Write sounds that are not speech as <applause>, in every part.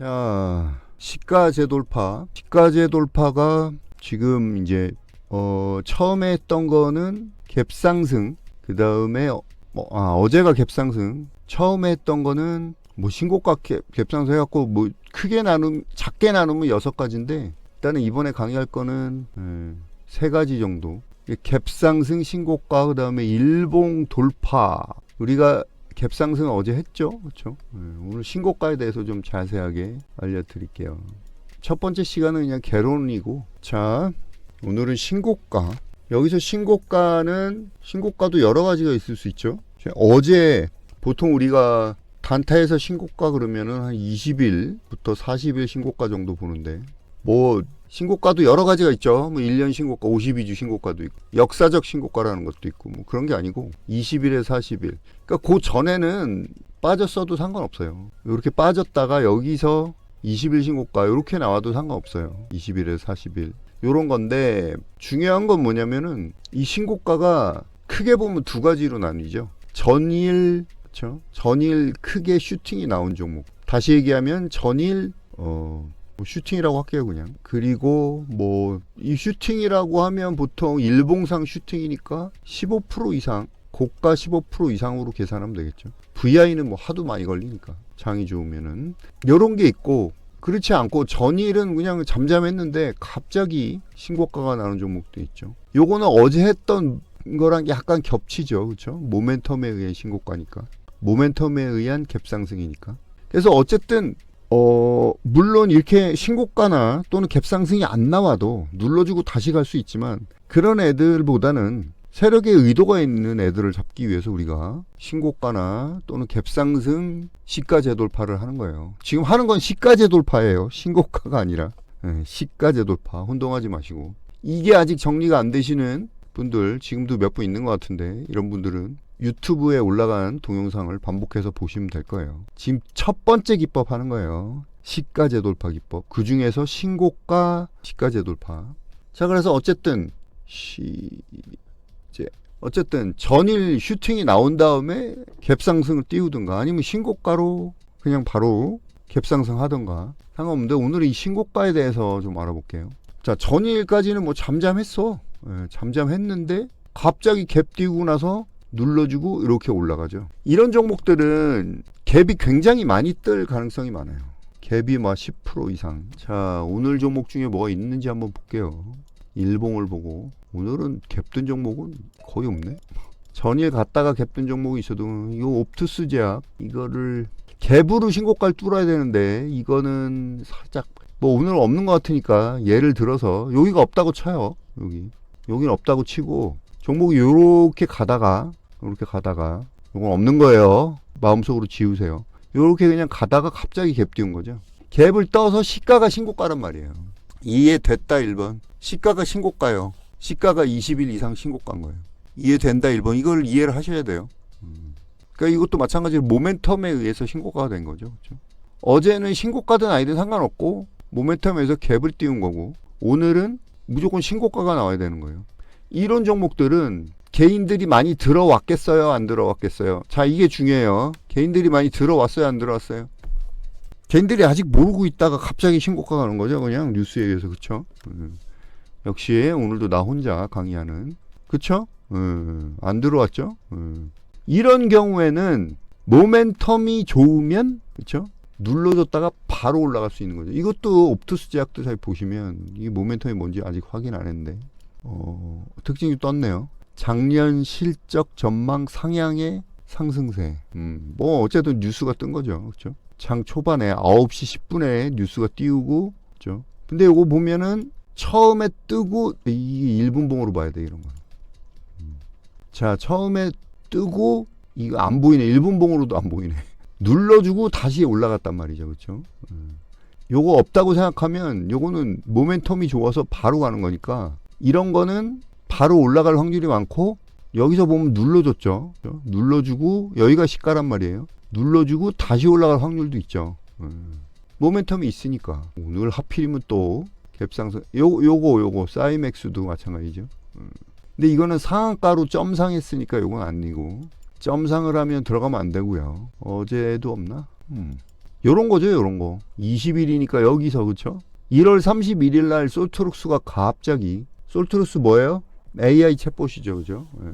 자, 시가제 돌파. 시가제 돌파가 지금 이제 어 처음에 했던 거는 갭상승. 그 다음에 어, 뭐, 아, 어제가 갭상승. 처음에 했던 거는 뭐 신고가 갭, 갭상승 해갖고 뭐 크게 나누면 작게 나누면 여섯 가지인데 일단은 이번에 강의할 거는 예, 세 가지 정도. 갭상승 신고가 그 다음에 일봉 돌파. 우리가 갭 상승 어제 했죠, 그렇죠? 오늘 신고가에 대해서 좀 자세하게 알려드릴게요. 첫 번째 시간은 그냥 개론이고, 자 오늘은 신고가. 여기서 신고가는 신고가도 여러 가지가 있을 수 있죠. 자, 어제 보통 우리가 단타에서 신고가 그러면은 한 20일부터 40일 신고가 정도 보는데 뭐 신고가도 여러 가지가 있죠. 뭐 1년 신고가, 52주 신고가도 있고, 역사적 신고가라는 것도 있고, 뭐 그런 게 아니고, 20일에 40일. 그러니까 그 전에는 빠졌어도 상관없어요. 이렇게 빠졌다가 여기서 20일 신고가, 이렇게 나와도 상관없어요. 20일에 40일. 요런 건데, 중요한 건 뭐냐면은, 이 신고가가 크게 보면 두 가지로 나뉘죠. 전일, 그쵸? 전일 크게 슈팅이 나온 종목. 다시 얘기하면 전일, 어, 뭐 슈팅이라고 할게요 그냥. 그리고 뭐 이 슈팅이라고 하면 보통 일봉상 슈팅이니까 15% 이상 고가 15% 이상으로 계산하면 되겠죠. VI는 뭐 하도 많이 걸리니까 장이 좋으면은. 요런 게 있고 그렇지 않고 전일은 그냥 잠잠했는데 갑자기 신고가가 나는 종목도 있죠. 요거는 어제 했던 거랑 약간 겹치죠 그렇죠? 모멘텀에 의한 신고가니까. 모멘텀에 의한 갭상승이니까. 그래서 어쨌든 어, 물론 이렇게 신고가나 또는 갭상승이 안 나와도 눌러주고 다시 갈 수 있지만 그런 애들보다는 세력의 의도가 있는 애들을 잡기 위해서 우리가 신고가나 또는 갭상승 시가 재 돌파를 하는 거예요. 지금 하는 건 시가 재 돌파예요. 신고가가 아니라 예, 시가 재 돌파. 혼동하지 마시고 이게 아직 정리가 안 되시는 분들 지금도 몇 분 있는 것 같은데 이런 분들은 유튜브에 올라간 동영상을 반복해서 보시면 될 거예요. 지금 첫 번째 기법 하는 거예요. 시가제 돌파 기법. 그 중에서 신고가 시가제 돌파. 자, 그래서 어쨌든 시 이제 어쨌든 전일 슈팅이 나온 다음에 갭상승을 띄우든가 아니면 신고가로 그냥 바로 갭상승 하던가 상관없는데 오늘 이 신고가에 대해서 좀 알아볼게요. 자, 전일까지는 뭐 잠잠했어. 예, 잠잠했는데 갑자기 갭 띄우고 나서 눌러주고 이렇게 올라가죠. 이런 종목들은 갭이 굉장히 많이 뜰 가능성이 많아요. 갭이 막 10% 이상. 자, 오늘 종목 중에 뭐가 있는지 한번 볼게요. 일봉을 보고 오늘은 갭뜬 종목은 거의 없네. 전일 갔다가 갭뜬 종목이 있어도 이거 옵투스 제약 이거를 갭으로 신고가를 뚫어야 되는데 이거는 살짝 뭐 오늘 없는 것 같으니까 예를 들어서 여기가 없다고 쳐요. 여기 여기는 없다고 치고 종목이 요렇게 가다가 이렇게 가다가 이건 없는 거예요. 마음속으로 지우세요. 이렇게 그냥 가다가 갑자기 갭 띄운 거죠. 갭을 떠서 시가가 신고가란 말이에요. 이해됐다 1번. 시가가 신고가요. 시가가 20일 이상 신고가인 거예요. 이해된다 1번. 이걸 이해를 하셔야 돼요. 음. 그러니까 이것도 마찬가지로 모멘텀에 의해서 신고가가 된 거죠. 그렇죠? 어제는 신고가든 아니든 상관없고 모멘텀에서 갭을 띄운 거고 오늘은 무조건 신고가가 나와야 되는 거예요. 이런 종목들은 개인들이 많이 들어왔겠어요? 안 들어왔겠어요? 자, 이게 중요해요. 개인들이 많이 들어왔어요? 안 들어왔어요? 개인들이 아직 모르고 있다가 갑자기 신고가 가는 거죠. 그냥 뉴스에 의해서. 그쵸? 음. 역시 오늘도 나 혼자 강의하는. 그쵸? 음, 안 들어왔죠? 음. 이런 경우에는 모멘텀이 좋으면, 그쵸? 눌러줬다가 바로 올라갈 수 있는 거죠. 이것도 옵투스 제약도 잘 보시면 이게 모멘텀이 뭔지 아직 확인 안 했는데 어, 특징이 떴네요. 작년 실적 전망 상향의 상승세. 음, 뭐 어쨌든 뉴스가 뜬 거죠. 그렇죠? 장 초반에 9시 10분에 뉴스가 띄우고 그렇죠? 근데 이거 보면은 처음에 뜨고 이 1분봉으로 봐야 돼 이런 거. 음. 자, 처음에 뜨고 이거 안 보이네. 1분봉으로도 안 보이네. <laughs> 눌러주고 다시 올라갔단 말이죠. 그렇죠? 음. 요거 없다고 생각하면 요거는 모멘텀이 좋아서 바로 가는 거니까 이런 거는 바로 올라갈 확률이 많고 여기서 보면 눌러줬죠. 눌러주고 여기가 시가란 말이에요. 눌러주고 다시 올라갈 확률도 있죠. 음. 모멘텀이 있으니까 오늘 하필이면 또 갭상승 요 요거 요거 사이맥스도 마찬가지죠. 음. 근데 이거는 상한가로 점상했으니까 요건 아니고 점상을 하면 들어가면 안 되고요. 어제도 없나? 음. 요런 거죠, 요런 거. 20일이니까 여기서 그쵸? 1월 31일 날 솔트룩스가 갑자기 솔트룩스 뭐예요? AI 챗봇이죠, 그죠? 예.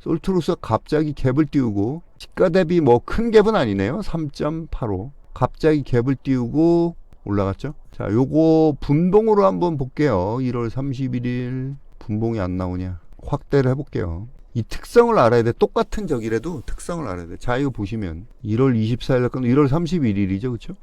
솔트룩스가 갑자기 갭을 띄우고 시가 대비 뭐 큰 갭은 아니네요. 3.85. 갑자기 갭을 띄우고 올라갔죠. 자, 요거 분봉으로 한번 볼게요. 1월 31일 분봉이 안 나오냐? 확대를 해볼게요. 이 특성을 알아야 돼. 똑같은 적이라도 특성을 알아야 돼. 자, 이거 보시면 1월 24일 날 1월 31일이죠, 그렇죠?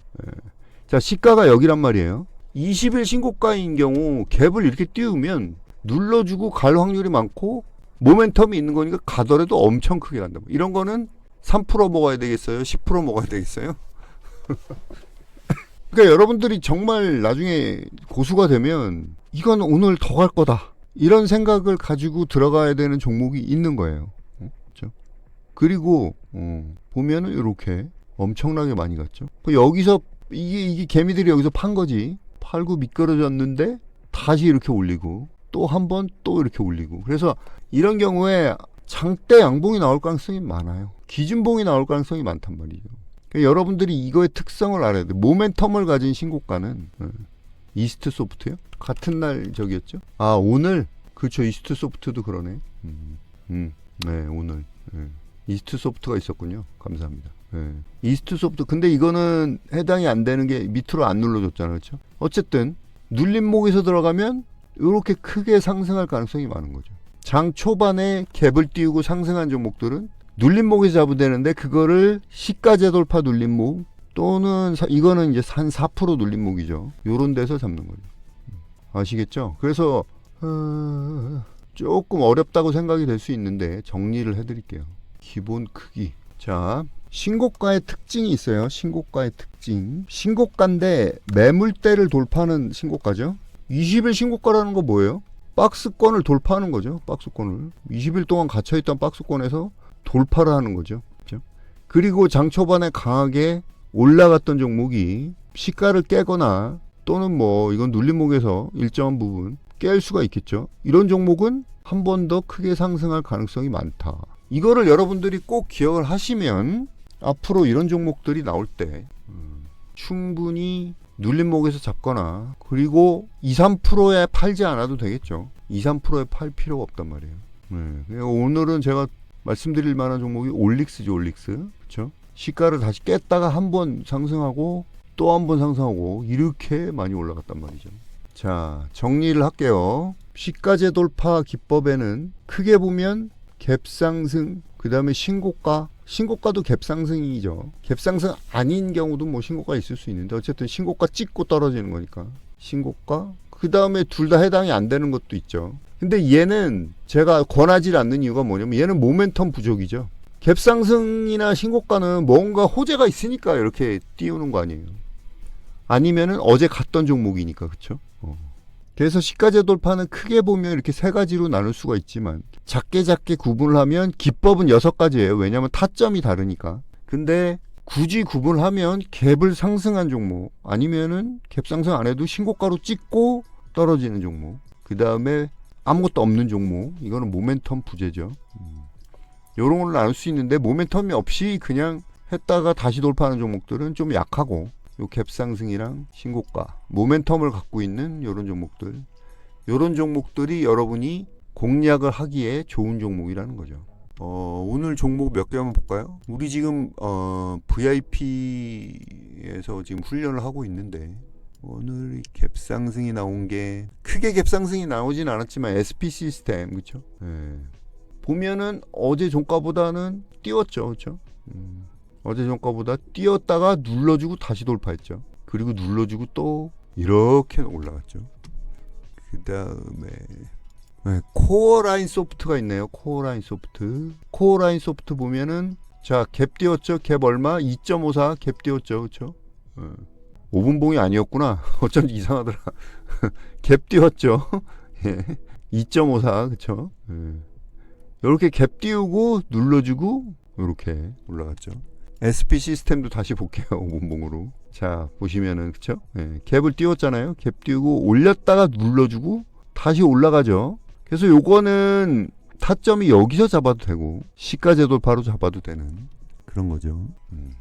자, 시가가 여기란 말이에요. 20일 신고가인 경우 갭을 이렇게 띄우면 눌러주고 갈 확률이 많고 모멘텀이 있는 거니까 가더라도 엄청 크게 간다. 이런 거는 3% 먹어야 되겠어요? 10% 먹어야 되겠어요? <laughs> 그러니까 여러분들이 정말 나중에 고수가 되면 이건 오늘 더 갈 거다. 이런 생각을 가지고 들어가야 되는 종목이 있는 거예요. 어? 그렇죠? 그리고 어, 보면은 이렇게 엄청나게 많이 갔죠. 그 여기서 이게 이게 개미들이 여기서 판 거지. 팔고 미끄러졌는데 다시 이렇게 올리고 또 한 번 또 이렇게 올리고. 그래서 이런 경우에 장대 양봉이 나올 가능성이 많아요. 기준봉이 나올 가능성이 많단 말이죠. 그러니까 여러분들이 이거의 특성을 알아야 돼. 모멘텀을 가진 신고가는 어, 이스트 소프트요? 같은 날 저기였죠? 아 오늘 그렇죠. 이스트 소프트도 그러네. 음, 음, 네 오늘 네. 이스트 소프트가 있었군요. 감사합니다. 네. 이스트 소프트 근데 이거는 해당이 안 되는 게 밑으로 안 눌러줬잖아요, 그렇죠? 어쨌든 눌림목에서 들어가면 이렇게 크게 상승할 가능성이 많은 거죠. 장 초반에 갭을 띄우고 상승한 종목들은 눌림목에서 잡으면 되는데 그거를 시가제 돌파 눌림목 또는 사- 이거는 이제 한 4% 눌림목이죠. 요런 데서 잡는 거죠. 아시겠죠? 그래서 어, 조금 어렵다고 생각이 될 수 있는데 정리를 해드릴게요. 기본 크기. 자, 신고가의 특징이 있어요. 신고가의 특징. 신고가인데 매물대를 돌파하는 신고가죠. 20일 신고가라는 거 뭐예요? 박스권을 돌파하는 거죠. 박스권을. 20일 동안 갇혀있던 박스권에서 돌파를 하는 거죠. 그죠? 그리고 장 초반에 강하게 올라갔던 종목이 시가를 깨거나 또는 뭐 이건 눌림목에서 일정한 부분 깰 수가 있겠죠. 이런 종목은 한 번 더 크게 상승할 가능성이 많다. 이거를 여러분들이 꼭 기억을 하시면 앞으로 이런 종목들이 나올 때 음, 충분히 눌림목에서 잡거나 그리고 2, 3%에 팔지 않아도 되겠죠. 2, 3%에 팔 필요가 없단 말이에요. 네. 오늘은 제가 말씀드릴 만한 종목이 올릭스죠, 올릭스. 그렇죠? 시가를 다시 깼다가 한 번 상승하고 또 한 번 상승하고 이렇게 많이 올라갔단 말이죠. 자, 정리를 할게요. 시가제 돌파 기법에는 크게 보면 갭상승, 그 다음에 신고가, 신고가도 갭상승이죠. 갭상승 아닌 경우도 뭐 신고가 있을 수 있는데 어쨌든 신고가 찍고 떨어지는 거니까 신고가, 그 다음에 둘 다 해당이 안 되는 것도 있죠. 근데 얘는 제가 권하지 않는 이유가 뭐냐면 얘는 모멘텀 부족이죠. 갭상승이나 신고가는 뭔가 호재가 있으니까 이렇게 띄우는 거 아니에요. 아니면은 어제 갔던 종목이니까? 어. 그래서 시가제 돌파는 크게 보면 이렇게 세 가지로 나눌 수가 있지만 작게 작게 구분을 하면 기법은 여섯 가지예요. 왜냐하면 타점이 다르니까. 근데 굳이 구분하면 갭을 상승한 종목 아니면은 갭 상승 안 해도 신고가로 찍고 떨어지는 종목. 그 다음에 아무것도 없는 종목. 이거는 모멘텀 부재죠. 음. 요런 걸로 나눌 수 있는데 모멘텀이 없이 그냥 했다가 다시 돌파하는 종목들은 좀 약하고 요 갭 상승이랑 신고가 모멘텀을 갖고 있는 요런 종목들 요런 종목들이 여러분이 공략을 하기에 좋은 종목이라는 거죠. 어, 오늘 종목 몇 개 한번 볼까요? 우리 지금 어, VIP에서 지금 훈련을 하고 있는데 오늘 이 갭상승이 나온 게 크게 갭 상승이 나오진 않았지만 SP 시스템 그렇죠? 보면은 어제 종가보다는 띄웠죠, 그렇죠? 음, 어제 종가보다 띄었다가 눌러주고 다시 돌파했죠. 그리고 눌러주고 또 이렇게 올라갔죠. 그 다음에 네, 코어라인 소프트가 있네요. 코어라인 소프트. 코어라인 소프트 보면은 자 갭 띄웠죠. 갭 얼마? 2.54 갭 띄웠죠. 그렇죠? 어. 5분 봉이 아니었구나. <laughs> 어쩐지 이상하더라. <laughs> 갭 띄웠죠. <laughs> 예. 2.54 그렇죠? 예. 이렇게 갭 띄우고 눌러주고 이렇게 올라갔죠. SP 시스템도 다시 볼게요. <laughs> 5분봉으로. 자 보시면은 그쵸? 예, 갭을 띄웠잖아요. 갭 띄우고 올렸다가 눌러주고 다시 올라가죠. 그래서 요거는 타점이 여기서 잡아도 되고 시가제도 바로 잡아도 되는 그런 거죠. 음.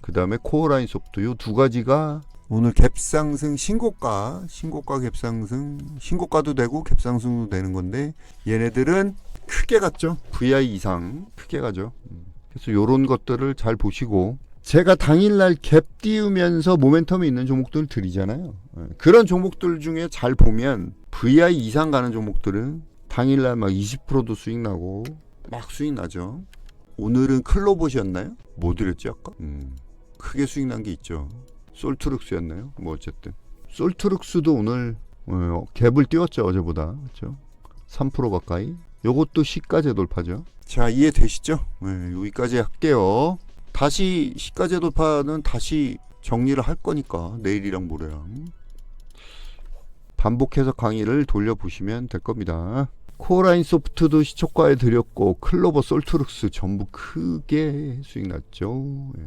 그그 다음에 코어라인 소프트 요 두 가지가 오늘 갭상승 신고가 신고가 갭상승 신고가도 되고 갭상승도 되는 건데 얘네들은 크게 갔죠 VI 이상 크게 가죠 음. 그래서 요런 것들을 잘 보시고 제가 당일날 갭 띄우면서 모멘텀이 있는 종목들 드리잖아요 예. 그런 종목들 중에 잘 보면 VI 이상 가는 종목들은 당일날 막 20%도 수익 나고 막 수익 나죠 오늘은 클로봇이었나요? 뭐 드렸지 아까? 음, 크게 수익 난 게 있죠. 솔트룩스였나요? 뭐 어쨌든 솔트룩스도 오늘 어, 갭을 띄웠죠 어제보다 그렇죠? 3% 가까이. 요것도 시가제 돌파죠. 자 이해되시죠? 네, 여기까지 할게요. 다시 시가제 돌파는 다시 정리를 할 거니까 내일이랑 모레랑 반복해서 강의를 돌려보시면 될 겁니다. 코어라인 소프트도 시초가에 드렸고 클로버 솔트룩스 전부 크게 수익 났죠. 예.